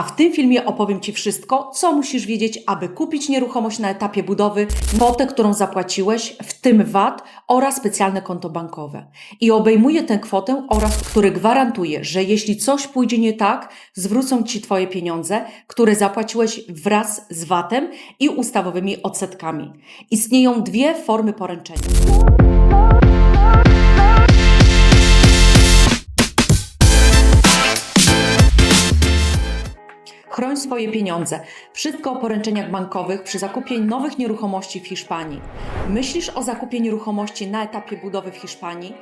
A w tym filmie opowiem Ci wszystko, co musisz wiedzieć, aby kupić nieruchomość na etapie budowy, kwotę, którą zapłaciłeś, w tym VAT oraz specjalne konto bankowe. I obejmuje tę kwotę oraz który gwarantuje, że jeśli coś pójdzie nie tak, zwrócą Ci Twoje pieniądze, które zapłaciłeś wraz z VAT-em i ustawowymi odsetkami. Istnieją dwie formy poręczenia. Swoje pieniądze. Wszystko o poręczeniach bankowych przy zakupie nowych nieruchomości w Hiszpanii. Myślisz o zakupie nieruchomości na etapie budowy w Hiszpanii,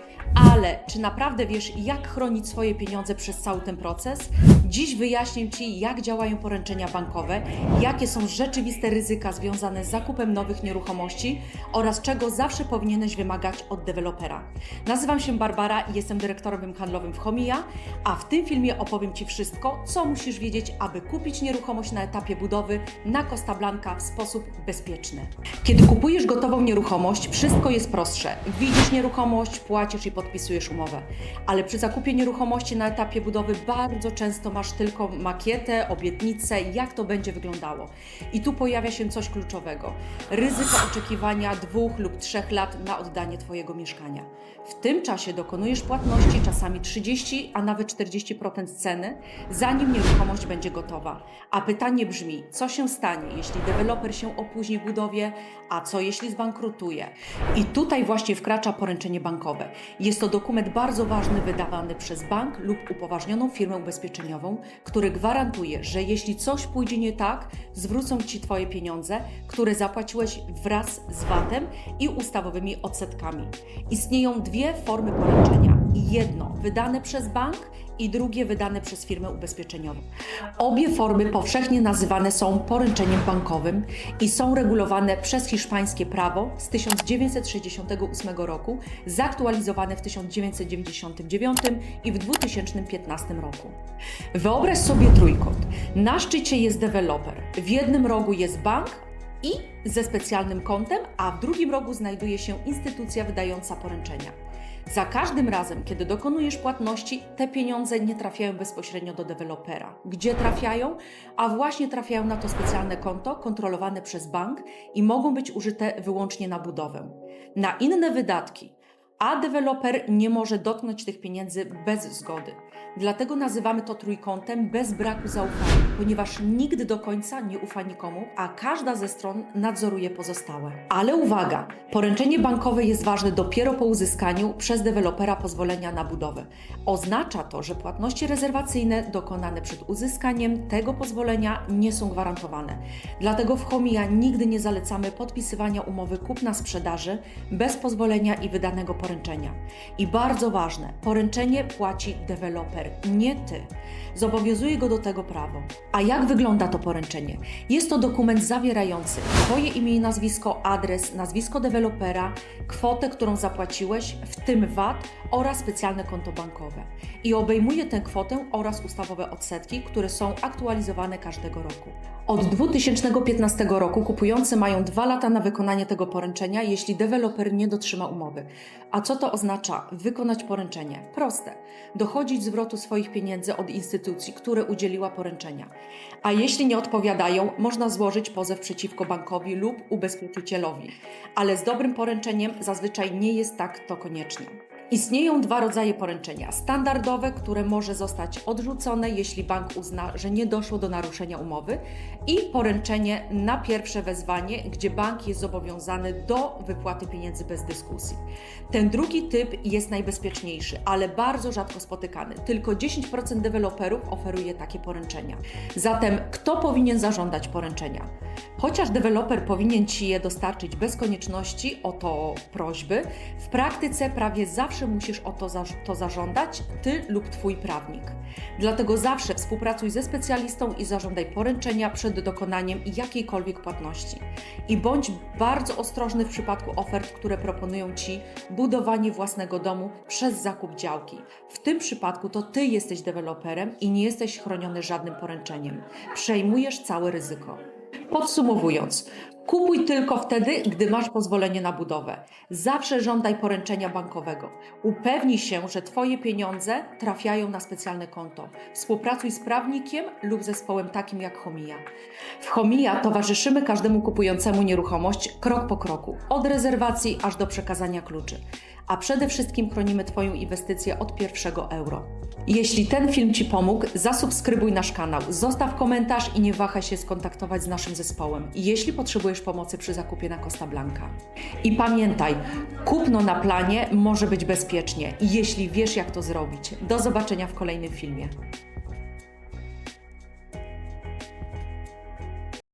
ale czy naprawdę wiesz, jak chronić swoje pieniądze przez cały ten proces? Dziś wyjaśnię Ci, jak działają poręczenia bankowe, jakie są rzeczywiste ryzyka związane z zakupem nowych nieruchomości oraz czego zawsze powinieneś wymagać od dewelopera. Nazywam się Barbara i jestem dyrektorem handlowym w Homia, a w tym filmie opowiem Ci wszystko, co musisz wiedzieć, aby kupić nieruchomość na etapie budowy na Costa Blanca w sposób bezpieczny. Kiedy kupujesz gotową nieruchomość, wszystko jest prostsze. Widzisz nieruchomość, płacisz i podpisujesz umowę. Ale przy zakupie nieruchomości na etapie budowy bardzo często masz tylko makietę, obietnicę, jak to będzie wyglądało. I tu pojawia się coś kluczowego. Ryzyko oczekiwania dwóch lub trzech lat na oddanie Twojego mieszkania. W tym czasie dokonujesz płatności czasami 30, a nawet 40% ceny, zanim nieruchomość będzie gotowa. A pytanie brzmi, co się stanie, jeśli deweloper się opóźni w budowie, a co jeśli zbankrutuje? I tutaj właśnie wkracza poręczenie bankowe. Jest to dokument bardzo ważny wydawany przez bank lub upoważnioną firmę ubezpieczeniową, który gwarantuje, że jeśli coś pójdzie nie tak, zwrócą Ci Twoje pieniądze, które zapłaciłeś wraz z VAT-em i ustawowymi odsetkami. Istnieją dwie formy poręczenia. Jedno wydane przez bank i drugie wydane przez firmę ubezpieczeniową. Obie formy powszechnie nazywane są poręczeniem bankowym i są regulowane przez hiszpańskie prawo z 1968 roku, zaktualizowane w 1999 i w 2015 roku. Wyobraź sobie trójkąt. Na szczycie jest deweloper, w jednym rogu jest bank, i ze specjalnym kontem, a w drugim rogu znajduje się instytucja wydająca poręczenia. Za każdym razem, kiedy dokonujesz płatności, te pieniądze nie trafiają bezpośrednio do dewelopera. Gdzie trafiają? A właśnie trafiają na to specjalne konto kontrolowane przez bank i mogą być użyte wyłącznie na budowę. Na inne wydatki, a deweloper nie może dotknąć tych pieniędzy bez zgody. Dlatego nazywamy to trójkątem bez braku zaufania, ponieważ nigdy do końca nie ufa nikomu, a każda ze stron nadzoruje pozostałe. Ale uwaga, poręczenie bankowe jest ważne dopiero po uzyskaniu przez dewelopera pozwolenia na budowę. Oznacza to, że płatności rezerwacyjne dokonane przed uzyskaniem tego pozwolenia nie są gwarantowane. Dlatego w Homia nigdy nie zalecamy podpisywania umowy kupna-sprzedaży bez pozwolenia i wydanego poręczenia. I bardzo ważne, poręczenie płaci deweloper, nie ty. Zobowiązuje go do tego prawo. A jak wygląda to poręczenie? Jest to dokument zawierający Twoje imię i nazwisko, adres, nazwisko dewelopera, kwotę, którą zapłaciłeś, w tym VAT oraz specjalne konto bankowe. I obejmuje tę kwotę oraz ustawowe odsetki, które są aktualizowane każdego roku. Od 2015 roku kupujący mają dwa lata na wykonanie tego poręczenia, jeśli deweloper nie dotrzyma umowy. A co to oznacza? Wykonać poręczenie. Proste. Dochodzić zwrotu swoich pieniędzy od instytucji, które udzieliła poręczenia. A jeśli nie odpowiadają, można złożyć pozew przeciwko bankowi lub ubezpieczycielowi. Ale z dobrym poręczeniem zazwyczaj nie jest tak to koniecznie. Istnieją dwa rodzaje poręczenia. Standardowe, które może zostać odrzucone, jeśli bank uzna, że nie doszło do naruszenia umowy, i poręczenie na pierwsze wezwanie, gdzie bank jest zobowiązany do wypłaty pieniędzy bez dyskusji. Ten drugi typ jest najbezpieczniejszy, ale bardzo rzadko spotykany. Tylko 10% deweloperów oferuje takie poręczenia. Zatem kto powinien zażądać poręczenia? Chociaż deweloper powinien Ci je dostarczyć bez konieczności o to prośby, w praktyce prawie zawsze musisz o to, za, to zażądać Ty lub Twój prawnik. Dlatego zawsze współpracuj ze specjalistą i zażądaj poręczenia przed dokonaniem jakiejkolwiek płatności. I bądź bardzo ostrożny w przypadku ofert, które proponują Ci budowanie własnego domu przez zakup działki. W tym przypadku to Ty jesteś deweloperem i nie jesteś chroniony żadnym poręczeniem. Przejmujesz całe ryzyko. Podsumowując, Kupuj tylko wtedy, gdy masz pozwolenie na budowę. Zawsze żądaj poręczenia bankowego. Upewnij się, że Twoje pieniądze trafiają na specjalne konto. Współpracuj z prawnikiem lub zespołem takim jak Homija. W Homija towarzyszymy każdemu kupującemu nieruchomość krok po kroku, od rezerwacji aż do przekazania kluczy. A przede wszystkim chronimy Twoją inwestycję od pierwszego euro. Jeśli ten film Ci pomógł, zasubskrybuj nasz kanał, zostaw komentarz i nie wahaj się skontaktować z naszym zespołem, jeśli potrzebujesz pomocy przy zakupie na Costa Blanca. I pamiętaj, kupno na planie może być bezpiecznie, jeśli wiesz jak to zrobić. Do zobaczenia w kolejnym filmie.